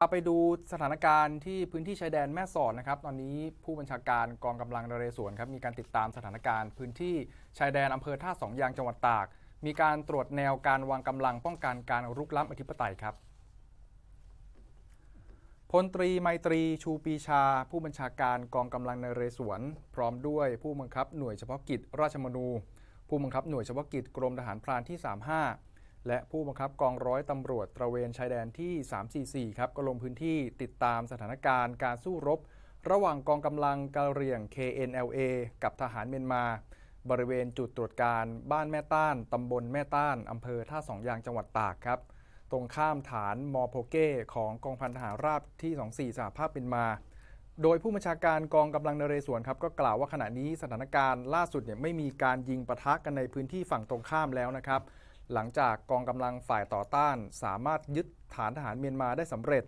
เอาไปดูสถานการณ์ที่พื้นที่ชายแดนแม่สอดนะครับ ตอนนี้ผู้บัญชาการกองกำลังนเรศวรครับมีการติดตามสถานการณ์พื้นที่ชายแดนอำเภอท่าสองยางจังหวัดตาก มีการตรวจแนวการวางกำลังป้องกันการรุกล้ำอธิปไตยครับพลตรีไมตรีชูปีชา ผู้บัญชาการกองกำลังนเรศวร พร้อมด้วยผู้บังคับหน่วยเฉพาะกิจราชมนู ผู้บังคับหน่วยเฉพาะกิจกรมทหารพรานที่ 35 และผู้บังคับกองร้อยตำรวจตระเวนชายแดนที่ 344 ครับก็ลงพื้นที่ติดตามสถานการณ์การสู้รบ ระหว่างกองกำลังกะเหรี่ยง KNLA กับทหารเมียนมา บริเวณจุดตรวจการบ้านแม่ต้านตำบลแม่ต้านอำเภอท่าสองยางจังหวัดตากครับ ตรงข้ามฐานมอโพเก้ของกองพันทหารราบที่ 24สหภาพเป็นมาโดยผู้บัญชาการกองกำลังนเรศวรครับก็กล่าวว่าขณะนี้สถานการณ์ล่าสุดเนี่ยไม่มีการยิงปะทะกันในพื้นที่ฝั่งตรงข้ามแล้วนะครับ หลังจากกองกำลังฝ่ายต่อต้าน สามารถยึดฐานทหารเมียนมาได้สำเร็จ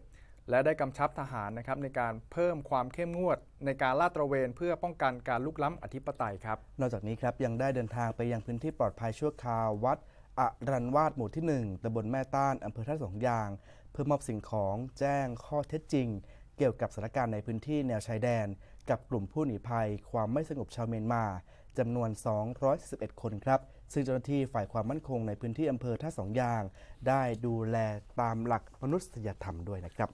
และได้กำชับทหารนะครับในการเพิ่มความเข้มงวด ในการลาดตระเวนเพื่อป้องกันการลุกล้ำอธิปไตยครับ นอกจากนี้ครับยังได้เดินทางไปยังพื้นที่ปลอดภัยชั่วคราววัดอรันวาดหมู่ที่ 1ตำบลแม่ต้านอำเภอท่าสองยาง เพื่อมอบสิ่งของแจ้งข้อเท็จจริง เกี่ยวกับสถานการณ์ในพื้นที่แนวชายแดน กับกลุ่มผู้หนีภัย ความไม่สงบชาวเมียนมาจำนวน 211 คนครับ ซึ่งเจ้าหน้าที่ฝ่ายความมั่นคงในพื้นที่อำเภอท่าสองยาง ได้ดูแลตามหลักมนุษยธรรมด้วยนะครับ